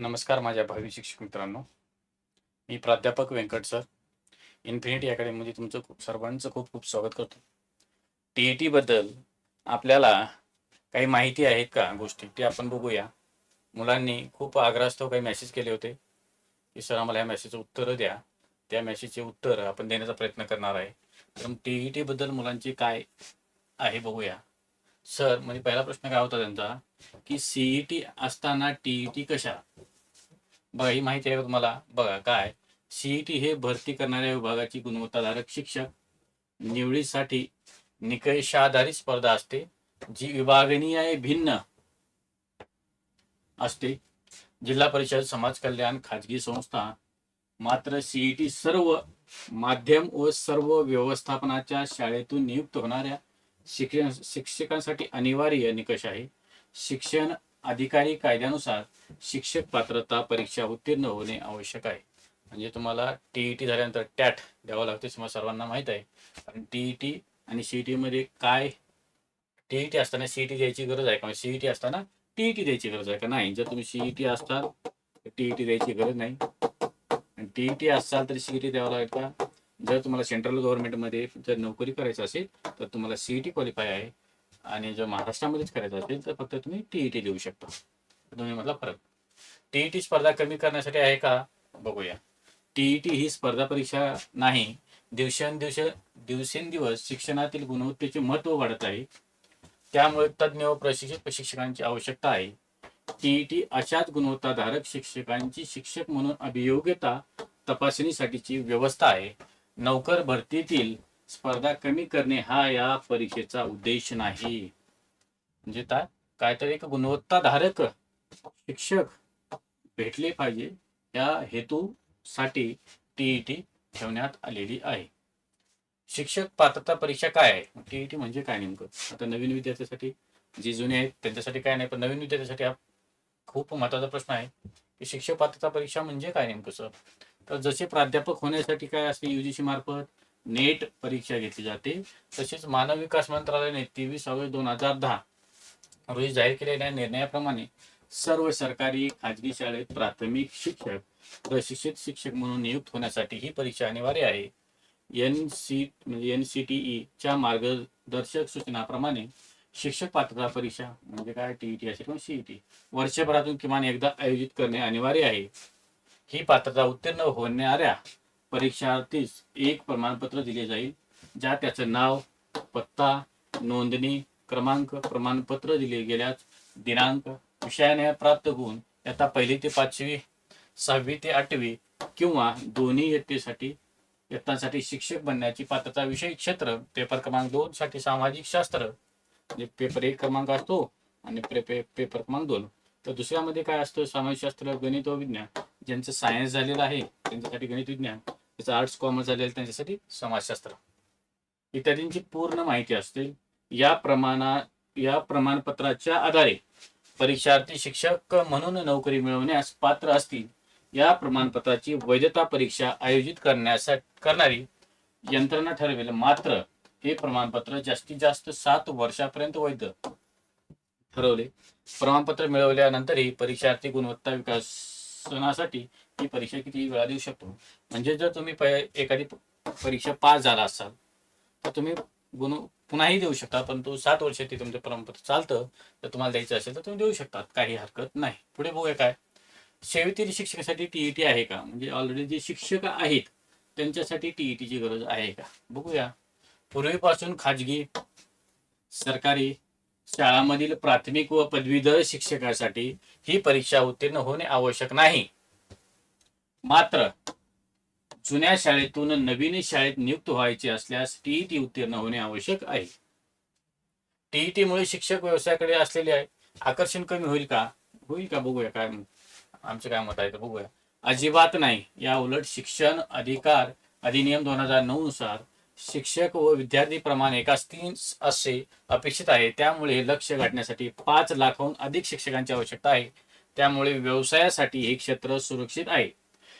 नमस्कार माझ्या भावी शिक्षक मित्रांनो. मी प्राध्यापक व्यंकट सर. इन्फिनिटी अकॅडमीमध्ये तुमचं खूप सर्वांचं खूप खूप स्वागत करतो. टी ई टीबद्दल आपल्याला काही माहिती आहेत का गोष्टी? ते आपण बघूया. मुलांनी खूप आग्रहास्तव काही मेसेज केले होते. की सर आम्हाला ह्या मेसेजचं उत्तरं द्या. त्या मेसेजचे उत्तर आपण देण्याचा प्रयत्न करणार आहे. तर टी ई टीबद्दल मुलांची काय आहे बघूया. सर म्हणजे पहिला प्रश्न काय होता त्यांचा? की सीई टी असताना टीईटी कशा? बघा ही माहिती आहे का तुम्हाला? बघा काय? सीईटी हे भरती करणाऱ्या विभागाची गुणवत्ताधारक शिक्षक. निवडीसाठी निकषाधारित स्पर्धा असते जी विभागनीय भिन्न असते. जिल्हा परिषद समाज कल्याण खाजगी संस्था मात्र सीईटी सर्व माध्यम व सर्व व्यवस्थापनाच्या शाळेतून नियुक्त होणाऱ्या शिक्षण शिक्षकांसाठी अनिवार्य निकष आहे. शिक्षण अधिकारी कायद्यानुसार शिक्षक पात्रता परीक्षा उत्तीर्ण होणे आवश्यक आहे म्हणजे तुम्हाला टीईटी झाल्यानंतर टॅट द्यावं लागते तुम्हाला सर्वांना माहीत आहे कारण टीईटी आणि सीईटी मध्ये काय टीईटी असताना सीईटी द्यायची गरज आहे का सीईटी असताना टीईटी द्यायची गरज आहे का नाही जर तुम्ही सीईटी असताल तर टीईटी द्यायची गरज नाही आणि टीईटी असाल तर सीईटी द्यावं लागेल का जर तुम्हाला सेंट्रल गव्हर्नमेंटमध्ये जर नोकरी करायची असेल तर तुम्हाला सीईटी क्वालिफाय आहे आणि जर महाराष्ट्रामध्येच करायचं असेल तर फक्त तुम्ही टीईटी देऊ शकता. दोन्ही मधला फरक. टीईटी स्पर्धा कमी करण्यासाठी आहे का? बघूया. टीईटी ही स्पर्धा परीक्षा नाही. दिवसेंदिवस दिवसेंदिवस शिक्षणातील गुणवत्तेचे महत्त्व वाढत आहे. त्यामुळे तज्ज्ञ व प्रशिक्षित प्रशिक्षकांची आवश्यकता आहे. टीईटी अशाच गुणवत्ताधारक शिक्षकांची शिक्षक म्हणून अभियोग्यता तपासणीसाठीची व्यवस्था आहे. नौकर भरतीतील स्पर्धा कमी करणे हा या परीक्षेचा उद्देश नाही. म्हणजे काय काहीतरी एक गुणवत्ताधारक शिक्षक भेटले पाहिजे या हेतूसाठी टीईटी ठेवण्यात आलेली आहे. शिक्षक पात्रता परीक्षा काय आहे? टीईटी म्हणजे काय नेमकं? आता नवीन विद्यार्थ्यासाठी जे जुने आहेत त्यांच्यासाठी काय नाही पण नवीन विद्यार्थ्यासाठी हा खूप महत्त्वाचा प्रश्न आहे. की शिक्षक पात्रता परीक्षा म्हणजे काय नेमकं सर? तर जसे प्राध्यापक होण्यासाठी काय असते युजीसी मार्फत? नेट परीक्षा घेतली जाते. तसेच मानव विकास मंत्रालयाने तेवीस ऑगस्ट दोन हजार दहा रोजी जाहीर केलेल्या निर्णयाप्रमाणे सर्व सरकारी खाजगी शाळेत प्राथमिक शिक्षक प्रशिक्षित शिक्षक म्हणून नियुक्त होण्यासाठी ही परीक्षा अनिवार्य आहे. एन सी म्हणजे एन सी टी ई च्या मार्गदर्शक सूचनाप्रमाणे शिक्षक पात्रता परीक्षा म्हणजे काय? टीईटी असेल किंवा सीईटी वर्षभरातून किमान एकदा आयोजित करणे अनिवार्य आहे. ही पात्रता उत्तीर्ण होणाऱ्या परीक्षार्थीस एक प्रमाणपत्र दिले जाईल ज्यात त्याचं नाव पत्ता नोंदणी क्रमांक प्रमाणपत्र दिले गेल्यास दिनांक विषयाने प्राप्त गुण त्याचा पहिली ते पाचवी सहावी ते आठवी किंवा दोन्ही इयत्तेसाठी इयत्तांसाठी शिक्षक बनण्याची पात्रता विषय क्षेत्र पेपर क्रमांक दोन साठी सामाजिक शास्त्र म्हणजे पेपर एक क्रमांक असतो आणि पे- पे- पेपर क्रमांक दोन. तर दुसऱ्यामध्ये काय असतं? सामाजिक शास्त्र गणित व विज्ञान ज्यांचं सायन्स झालेलं आहे त्यांच्यासाठी गणित विज्ञान. त्याचं आर्ट्स कॉमर्स झालेलं त्यांच्यासाठी समाजशास्त्र. इत्यादींची पूर्ण माहिती असते या प्रमाणा या प्रमाणपत्राच्या आधारे परीक्षार्थी शिक्षक म्हणून नोकरी मिळवण्यास पात्र असतील. या प्रमाणपत्राची वैधता परीक्षा आयोजित करण्यासाठी करणारी यंत्रणा ठरवेल. मात्र हे प्रमाणपत्र जास्तीत जास्त सात वर्षापर्यंत वैध ठरवले. प्रमाणपत्र मिळवल्यानंतरही परीक्षार्थी गुणवत्ता विकास सणासाठी ही परीक्षा किती वेळा देऊ शकतो? म्हणजे जर तुम्ही एखादी परीक्षा पास झाला असाल तर तुम्ही गुण पुन्हाही देऊ शकता परंतु सात वर्ष ते तुमचं प्रमाणपत्र चालतं तर तुम्हाला द्यायचं असेल तर तुम्ही देऊ शकता काही हरकत नाही. पुढे बघूया काय? सेवेतील शिक्षकासाठी टीईटी आहे का? म्हणजे ऑलरेडी जे शिक्षक आहेत त्यांच्यासाठी टीईटीची गरज आहे का? बघूया. पूर्वीपासून खाजगी सरकारी शाळांमधील प्राथमिक व पदवीधर शिक्षकासाठी ही परीक्षा उत्तीर्ण होणे आवश्यक नाही. मात्र जुन्या शाळेतून नवीन शाळेत नियुक्त व्हायचे असल्यास टीईटी उत्तीर्ण होणे आवश्यक आहे. टीईटी मुळे शिक्षक व्यवसायाकडे असलेले आकर्षण कमी होईल का? होईल का? बघूया. काय आमचं काय मत आहे तर बघूया. अजिबात नाही. या उलट शिक्षण अधिकार अधिनियम दोन हजार नऊ नुसार शिक्षक व विद्यार्थी प्रमाण एकाच तीन असे अपेक्षित आहे. त्यामुळे लक्ष गाठण्यासाठी पाच लाखाहून अधिक शिक्षकांची आवश्यकता आहे. त्यामुळे व्यवसायासाठी हे क्षेत्र सुरक्षित आहे.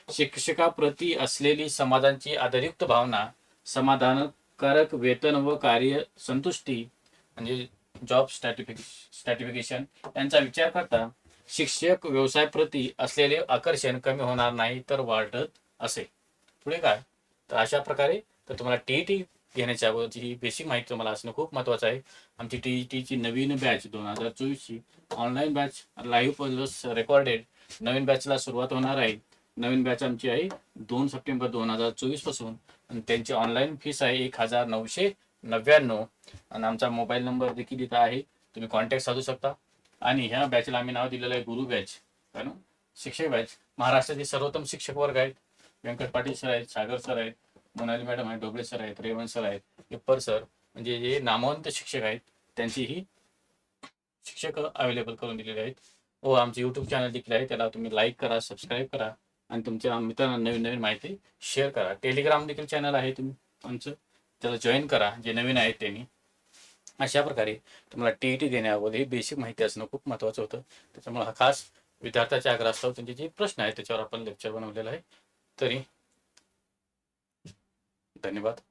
शिक्षकाप्रती असलेली समाजांची आदरयुक्त भावना समाधानकारक वेतन व कार्य संतुष्टी म्हणजे जॉब स्टॅटिफिकेशन यांचा विचार करता शिक्षक व्यवसायाप्रती असलेले आकर्षण कमी होणार नाही तर वाढत असे पुढे काय? तर अशा प्रकारे तर तुम्हाला टीईटी घेण्याच्या अगोदरची ही बेसिक माहिती तुम्हाला असणं खूप महत्वाचं आहे. आमची टी टीची नवीन बॅच दोन हजार चोवीसची online batch live plus recorded नवीन बॅचला सुरुवात होणार आहे. नवीन बॅच आमची आहे दोन सप्टेंबर दोन हजार चोवीसपासून. आणि त्यांची ऑनलाईन फीस आहे एक हजार नऊशे नव्याण्णव. आणि आमचा मोबाईल नंबर देखील इथं आहे. तुम्ही कॉन्टॅक्ट साधू शकता. आणि ह्या बॅचला आम्ही नाव दिलेलं आहे गुरु बॅच कारण शिक्षक बॅच महाराष्ट्राचे सर्वोत्तम शिक्षक वर्ग आहेत. व्यंकट पाटील सर आहेत सागर सर आहेत. मोनाली मॅडम आहेत डोबळे सर आहेत रेवन सर आहेत इप्पर सर म्हणजे जे नामवंत शिक्षक आहेत त्यांचीही शिक्षक अवेलेबल करून दिलेले आहेत. व आमचे युट्यूब चॅनल देखील आहे त्याला तुम्ही लाईक करा सबस्क्राईब करा आणि तुमच्या मित्रांना नवीन नवीन माहिती शेअर करा. टेलिग्राम देखील चॅनल आहे तुम्ही आमचं. त्याला जॉईन करा जे नवीन आहेत त्यांनी. अशा प्रकारे तुम्हाला टी ई टी देण्याअगोदर ही बेसिक माहिती असणं खूप महत्त्वाचं होतं. त्याच्यामुळे हा खास विद्यार्थ्याच्या आग्रहास्तव त्यांचे जे प्रश्न आहेत त्याच्यावर आपण लेक्चर बनवलेलं आहे. तरी धन्यवाद